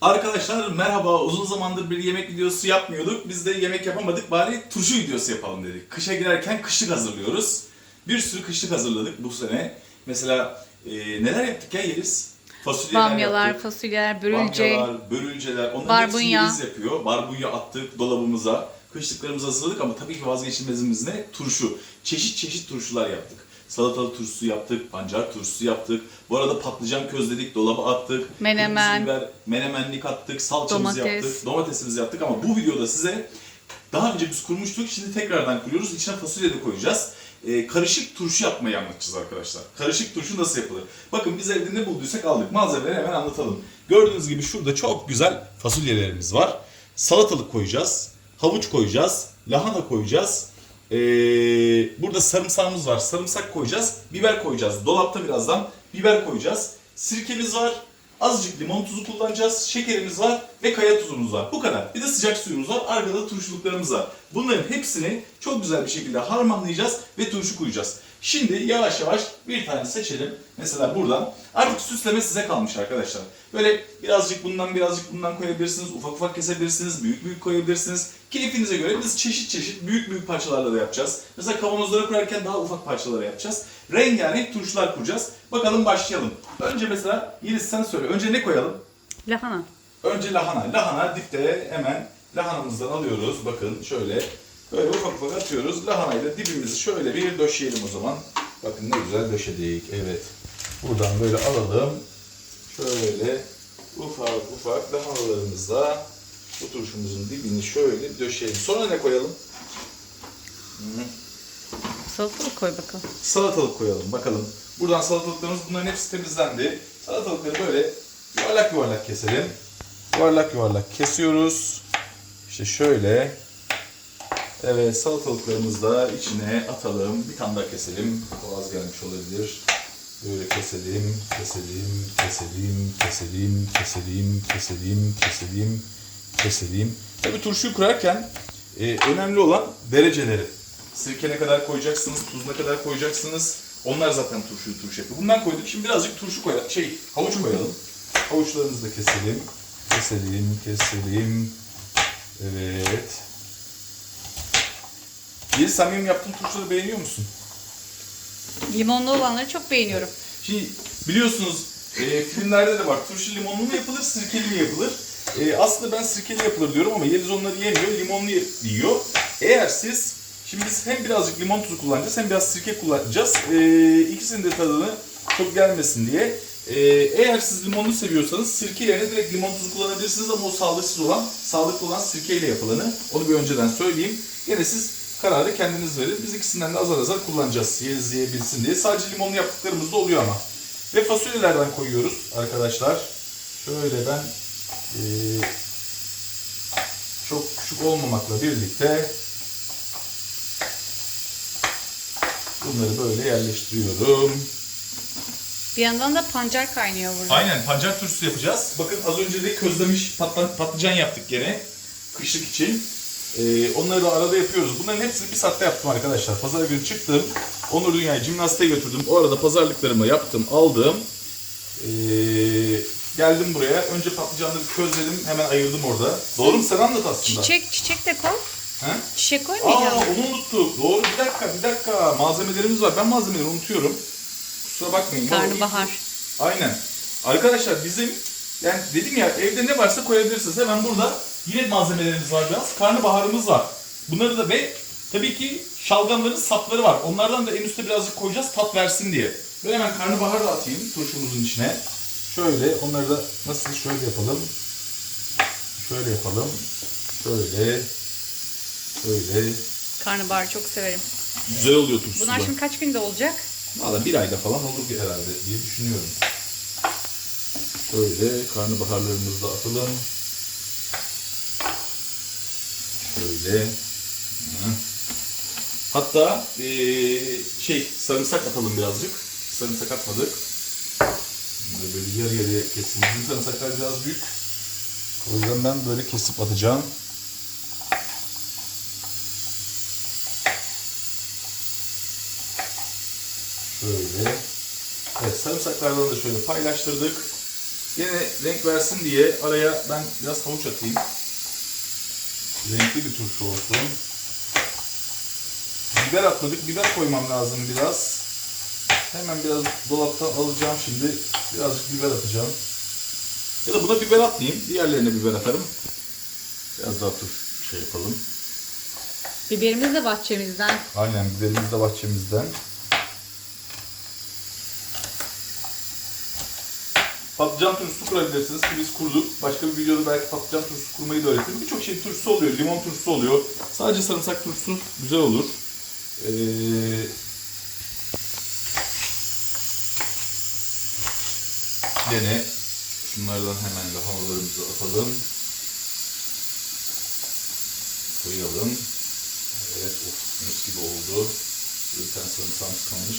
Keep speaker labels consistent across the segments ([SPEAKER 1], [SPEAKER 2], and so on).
[SPEAKER 1] Arkadaşlar merhaba. Uzun zamandır bir yemek videosu yapmıyorduk. Biz de yemek yapamadık. Bari turşu videosu yapalım dedik. Kışa girerken kışlık hazırlıyoruz. Bir sürü kışlık hazırladık bu sene. Mesela e, neler yaptık ya Yeliz? Fasulyeler
[SPEAKER 2] Bamyalar,
[SPEAKER 1] yaptık.
[SPEAKER 2] fasulyeler, börülce.
[SPEAKER 1] Bamyalar, börülceler. Onların
[SPEAKER 2] Barbunya.
[SPEAKER 1] hepsini Yeliz yapıyor. Barbunya attık dolabımıza. Kışlıklarımızı hazırladık ama tabii ki vazgeçilmezimiz ne? Turşu. Çeşit çeşit turşular yaptık. Salatalık turşusu yaptık, pancar turşusu yaptık. Bu arada patlıcan közledik, dolaba attık.
[SPEAKER 2] Menemen.
[SPEAKER 1] Biber, menemenlik attık, salçamızı
[SPEAKER 2] Domates.
[SPEAKER 1] yaptık, domatesimizi yaptık ama bu videoda size daha önce biz kurmuştuk, şimdi tekrardan kuruyoruz. İçine fasulye de koyacağız. Ee, karışık turşu yapmayı anlatacağız arkadaşlar. Karışık turşu nasıl yapılır? Bakın biz evde ne bulduysak aldık. Malzemeleri hemen anlatalım. Gördüğünüz gibi şurada çok güzel fasulyelerimiz var. Salatalık koyacağız, havuç koyacağız, lahana koyacağız. Ee, burada sarımsağımız var. Sarımsak koyacağız, biber koyacağız. Dolapta birazdan biber koyacağız. Sirkemiz var. Azıcık limon tuzu kullanacağız. Şekerimiz var ve kaya tuzumuz var. Bu kadar. Bir de sıcak suyumuz var. Arkada da turşuluklarımız var. Bunların hepsini çok güzel bir şekilde harmanlayacağız ve turşu koyacağız. Şimdi yavaş yavaş bir tane seçelim. Mesela buradan. Artık süsleme size kalmış arkadaşlar. Böyle birazcık bundan birazcık bundan koyabilirsiniz. Ufak ufak kesebilirsiniz. Büyük büyük koyabilirsiniz. Keyfinize göre biz çeşit çeşit büyük büyük parçalarla da yapacağız. Mesela kavanozlara koyarken daha ufak parçalara yapacağız. Rengarenk turşular kuracağız. Bakalım başlayalım. Önce mesela Yeliz sen söyle. Önce ne koyalım?
[SPEAKER 2] Lahana.
[SPEAKER 1] Önce lahana. Lahana dipte hemen lahanamızdan alıyoruz. Bakın şöyle böyle ufak ufak atıyoruz. Lahanayla dibimizi şöyle bir döşeyelim o zaman. Bakın ne güzel döşedik. Evet. Buradan böyle alalım. Şöyle ufak ufak lahanalarımızla bu turşumuzun dibini şöyle döşeyelim. Sonra ne koyalım?
[SPEAKER 2] Salatalık koy bakalım.
[SPEAKER 1] Salatalık koyalım bakalım. Buradan salatalıklarımız bunların hepsi temizlendi. Salatalıkları böyle yuvarlak yuvarlak keselim. Yuvarlak yuvarlak kesiyoruz. İşte şöyle. Evet salatalıklarımızı da içine atalım. Bir tane daha keselim. Boğaz gelmiş olabilir. Böyle keselim, keselim, keselim, keselim, keselim, keselim, keselim, keselim. Tabii turşuyu kurarken e, önemli olan dereceleri. Sirke ne kadar koyacaksınız, tuz ne kadar koyacaksınız. Onlar zaten turşuyu turşu yapıyor. Bundan koyduk. Şimdi birazcık turşu koyalım. Şey, havuç koyalım. Havuçlarımızı da keselim. Keselim, keselim. Evet. Bir sen benim yaptığım turşuları beğeniyor musun?
[SPEAKER 2] Limonlu olanları çok beğeniyorum.
[SPEAKER 1] Şimdi biliyorsunuz e, filmlerde de var. Turşu limonlu mu yapılır, sirkeli mi yapılır? E, aslında ben sirkeli yapılır diyorum ama Yeliz onları yemiyor, limonlu yiyor. Eğer siz, şimdi biz hem birazcık limon tuzu kullanacağız hem biraz sirke kullanacağız. E, ikisinin de tadını çok gelmesin diye. E, eğer siz limonlu seviyorsanız sirke yerine direkt limon tuzu kullanabilirsiniz ama o sağlıksız olan, sağlıklı olan sirkeyle yapılanı. Onu bir önceden söyleyeyim. Yine siz kararı kendiniz verin. Biz ikisinden de azar azar kullanacağız. Yeriz yiyebilsin diye. Sadece limonlu yaptıklarımız da oluyor ama. Ve fasulyelerden koyuyoruz arkadaşlar. Şöyle ben eee, çok küçük olmamakla birlikte bunları böyle yerleştiriyorum.
[SPEAKER 2] Bir yandan da pancar kaynıyor burada.
[SPEAKER 1] Aynen pancar turşusu yapacağız. Bakın az önce de közlemiş patla- patlıcan yaptık gene. Kışlık için. Ee, onları da arada yapıyoruz. Bunların hepsini bir saatte yaptım arkadaşlar. Pazar günü çıktım. Onur Dünya'yı jimnastiğe götürdüm. O arada pazarlıklarımı yaptım, aldım. Ee, geldim buraya. Önce patlıcanları közledim. Hemen ayırdım orada. Doğru mu? Sen anlat aslında.
[SPEAKER 2] Çiçek, çiçek de koy.
[SPEAKER 1] He?
[SPEAKER 2] Çiçek
[SPEAKER 1] Aa
[SPEAKER 2] koymayacağım.
[SPEAKER 1] onu unuttuk. Doğru bir dakika bir dakika. Malzemelerimiz var. Ben malzemeleri unutuyorum. Kusura bakmayın.
[SPEAKER 2] Karnabahar.
[SPEAKER 1] Aynen. Arkadaşlar bizim yani dedim ya evde ne varsa koyabilirsiniz. Hemen burada yine malzemelerimiz var biraz. Karnabaharımız var. Bunları da ve tabii ki şalgamların sapları var. Onlardan da en üstte birazcık koyacağız tat versin diye. Ben hemen karnabahar da atayım turşumuzun içine. Şöyle onları da nasıl şöyle yapalım. Şöyle yapalım. Şöyle. Şöyle.
[SPEAKER 2] Karnabahar çok severim.
[SPEAKER 1] Güzel oluyor turşusu.
[SPEAKER 2] Bunlar
[SPEAKER 1] da.
[SPEAKER 2] şimdi kaç günde olacak?
[SPEAKER 1] Valla bir ayda falan olur herhalde diye düşünüyorum. Şöyle karnabaharlarımızı da atalım. Hı. Hatta eee, şey sarımsak atalım birazcık. Sarımsak atmadık. Böyle yarı yarıya kesin. Bizim sarımsaklar biraz büyük. O yüzden ben böyle kesip atacağım. Şöyle. Evet sarımsaklardan da şöyle paylaştırdık. Yine renk versin diye araya ben biraz havuç atayım. Renkli bir turşu olsun. Biber atmadık. Biber koymam lazım biraz. Hemen biraz dolaptan alacağım şimdi. Birazcık biber atacağım. Ya da buna biber atmayayım. Diğerlerine biber atarım. Biraz daha turşu şey yapalım.
[SPEAKER 2] Biberimiz de bahçemizden.
[SPEAKER 1] Aynen biberimiz de bahçemizden. Patlıcan turşusu kurabilirsiniz ki biz kurduk. Başka bir videoda belki patlıcan turşusu kurmayı da öğretirim. Birçok şey turşusu oluyor. Limon turşusu oluyor. Sadece sarımsak turşusu güzel olur. Ee, gene şunlardan hemen de havalarımızı atalım. Koyalım. Evet, of mis gibi oldu. Tane sarımsağımız kalmış.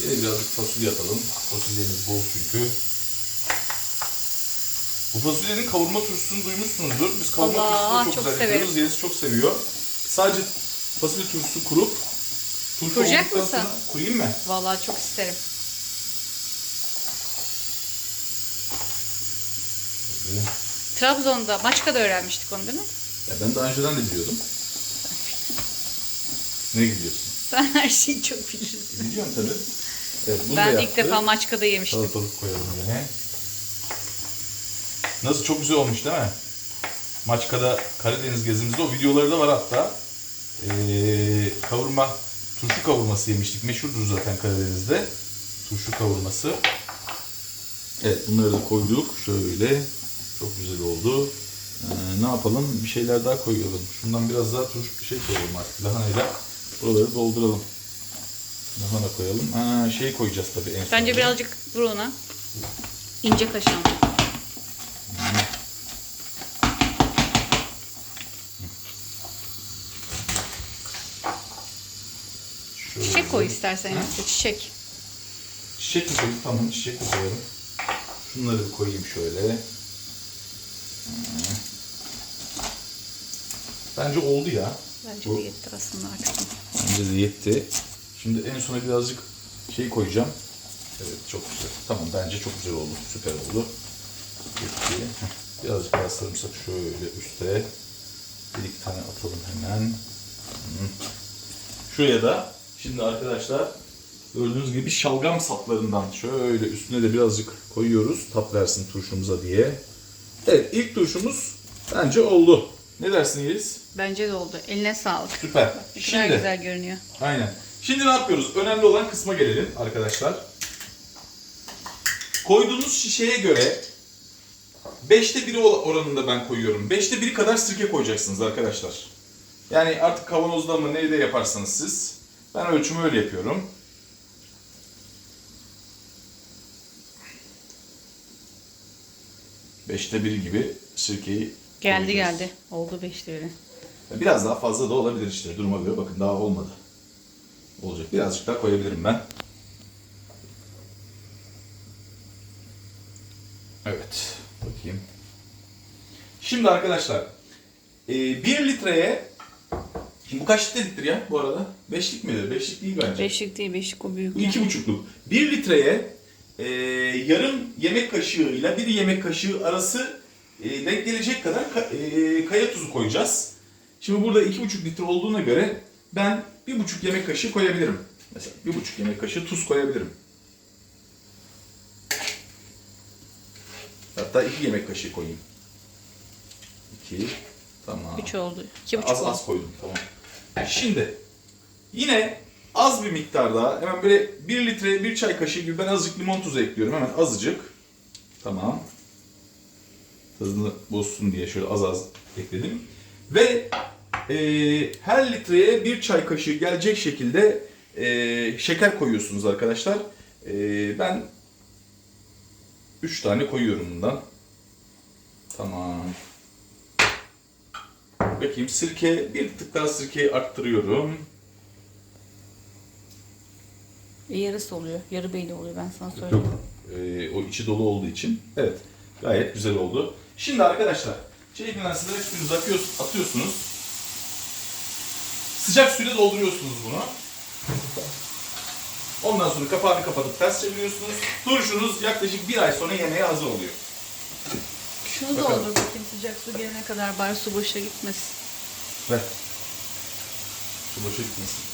[SPEAKER 1] Yine birazcık fasulye atalım. Fasulyemiz bol çünkü. Bu fasulyenin kavurma turşusunu duymuşsunuzdur. Biz kavurma
[SPEAKER 2] Allah,
[SPEAKER 1] turşusunu çok,
[SPEAKER 2] çok
[SPEAKER 1] güzel
[SPEAKER 2] severim.
[SPEAKER 1] yapıyoruz. Yeliz çok seviyor. Sadece fasulye turşusu kurup turşu
[SPEAKER 2] Kuracak mısın?
[SPEAKER 1] sonra kurayım mı?
[SPEAKER 2] Vallahi çok isterim.
[SPEAKER 1] Şöyle.
[SPEAKER 2] Trabzon'da, Maçka'da öğrenmiştik onu değil mi?
[SPEAKER 1] Ya ben daha önceden de biliyordum. Ne gidiyorsun?
[SPEAKER 2] Sen her şeyi çok bilirsin.
[SPEAKER 1] Biliyorum tabii. Evet,
[SPEAKER 2] Ben ilk defa Maçka'da yemiştim.
[SPEAKER 1] Salatalık koyalım yine. Nasıl çok güzel olmuş değil mi? Maçka'da Karadeniz gezimizde o videoları da var hatta. Ee, kavurma, turşu kavurması yemiştik. Meşhurdur zaten Karadeniz'de. Turşu kavurması. Evet bunları da koyduk. Şöyle. Çok güzel oldu. Ee, ne yapalım? Bir şeyler daha koyalım. Şundan biraz daha turşu bir şey koyalım artık. Lahanayla buraları dolduralım. Lahana koyalım. Ha, şey koyacağız tabii en son.
[SPEAKER 2] Bence birazcık vur ona. İnce kaşığını.
[SPEAKER 1] Şöyle.
[SPEAKER 2] Çiçek koy istersen yoksa çiçek.
[SPEAKER 1] Çiçek mi koyayım? Tamam çiçek mi koyalım? Şunları bir koyayım şöyle. Bence oldu ya.
[SPEAKER 2] Bence
[SPEAKER 1] Bu-
[SPEAKER 2] de yetti aslında artık.
[SPEAKER 1] Bence de yetti. Şimdi en sona birazcık şey koyacağım. Evet çok güzel. Tamam bence çok güzel oldu. Süper oldu. Yetti. Birazcık daha sarımsak şöyle üste. Bir iki tane atalım hemen. Şuraya da şimdi arkadaşlar gördüğünüz gibi şalgam saplarından şöyle üstüne de birazcık koyuyoruz. Tat versin turşumuza diye. Evet ilk turşumuz bence oldu. Ne dersin Yeliz?
[SPEAKER 2] Bence de oldu. Eline sağlık.
[SPEAKER 1] Süper. Şimdi
[SPEAKER 2] güzel görünüyor.
[SPEAKER 1] Aynen. Şimdi ne yapıyoruz? Önemli olan kısma gelelim arkadaşlar. Koyduğunuz şişeye göre 5'te 1'i oranında ben koyuyorum. 5'te 1 kadar sirke koyacaksınız arkadaşlar. Yani artık kavanozda mı nerede yaparsanız siz. Ben ölçümü öyle yapıyorum. Beşte bir gibi sirkeyi
[SPEAKER 2] Geldi
[SPEAKER 1] koyacağız.
[SPEAKER 2] geldi. Oldu beşte biri.
[SPEAKER 1] Biraz daha fazla da olabilir işte duruma göre. Bakın daha olmadı. Olacak. Birazcık daha koyabilirim ben. Evet. Bakayım. Şimdi arkadaşlar 1 litreye Şimdi bu kaç litredir ya bu arada? Beşlik midir? Beşlik değil bence.
[SPEAKER 2] Beşlik değil beşlik o büyük.
[SPEAKER 1] Bu iki buçukluk. Bir litreye e, yarım yemek kaşığı ile bir yemek kaşığı arası e, denk gelecek kadar ka- e, kaya tuzu koyacağız. Şimdi burada iki buçuk litre olduğuna göre ben bir buçuk yemek kaşığı koyabilirim. Mesela bir buçuk yemek kaşığı tuz koyabilirim. Hatta iki yemek kaşığı koyayım. İki. Tamam.
[SPEAKER 2] Üç oldu. İki buçuk
[SPEAKER 1] Az
[SPEAKER 2] oldu.
[SPEAKER 1] az koydum tamam. Şimdi yine az bir miktarda hemen böyle 1 litre 1 çay kaşığı gibi ben azıcık limon tuzu ekliyorum hemen azıcık. Tamam. Tadını bozsun diye şöyle az az ekledim. Ve e, her litreye bir çay kaşığı gelecek şekilde e, şeker koyuyorsunuz arkadaşlar. E, ben 3 tane koyuyorum bundan. Tamam. Bakayım sirke bir tık daha sirkeyi arttırıyorum.
[SPEAKER 2] E, yarısı oluyor. Yarı beyni oluyor ben sana söyleyeyim.
[SPEAKER 1] Yok. Ee, o içi dolu olduğu için. Evet. Gayet güzel oldu. Şimdi arkadaşlar çelikten sizlere suyunuzu atıyorsunuz, atıyorsunuz. Sıcak suyla dolduruyorsunuz bunu. Ondan sonra kapağını kapatıp ters çeviriyorsunuz. Turşunuz yaklaşık bir ay sonra yemeğe hazır oluyor.
[SPEAKER 2] Şunu
[SPEAKER 1] Bakalım.
[SPEAKER 2] doldur bakayım sıcak su gelene kadar bari su boşa gitmesin.
[SPEAKER 1] Ver. Su boşa gitmesin.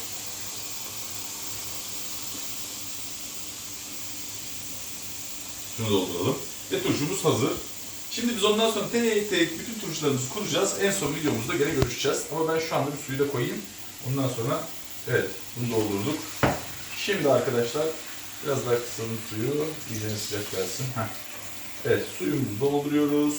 [SPEAKER 1] Şunu dolduralım. Ve turşumuz hazır. Şimdi biz ondan sonra tek tek bütün turşularımızı kuracağız. En son videomuzda gene görüşeceğiz. Ama ben şu anda bir suyu da koyayım. Ondan sonra evet bunu doldurduk. Şimdi arkadaşlar biraz daha kısalım suyu. İyice sıcak gelsin. Heh. Evet suyumuzu dolduruyoruz.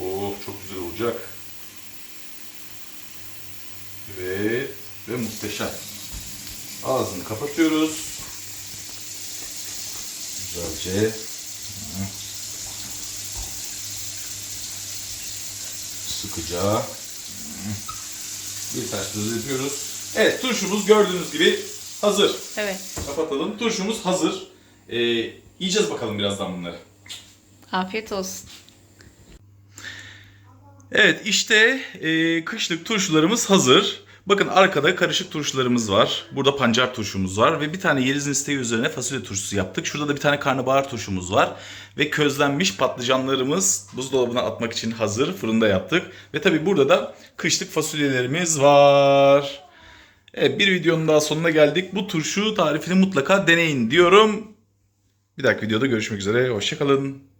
[SPEAKER 1] Of çok güzel olacak. Evet ve muhteşem. Ağzını kapatıyoruz. Güzelce. Sıkıca. Bir ters yapıyoruz. Evet turşumuz gördüğünüz gibi hazır.
[SPEAKER 2] Evet.
[SPEAKER 1] Kapatalım. Turşumuz hazır. Ee, yiyeceğiz bakalım birazdan bunları.
[SPEAKER 2] Afiyet olsun.
[SPEAKER 1] Evet işte e, kışlık turşularımız hazır. Bakın arkada karışık turşularımız var. Burada pancar turşumuz var. Ve bir tane yerizin isteği üzerine fasulye turşusu yaptık. Şurada da bir tane karnabahar turşumuz var. Ve közlenmiş patlıcanlarımız buzdolabına atmak için hazır. Fırında yaptık. Ve tabi burada da kışlık fasulyelerimiz var. Evet bir videonun daha sonuna geldik. Bu turşu tarifini mutlaka deneyin diyorum. Bir dahaki videoda görüşmek üzere. Hoşçakalın.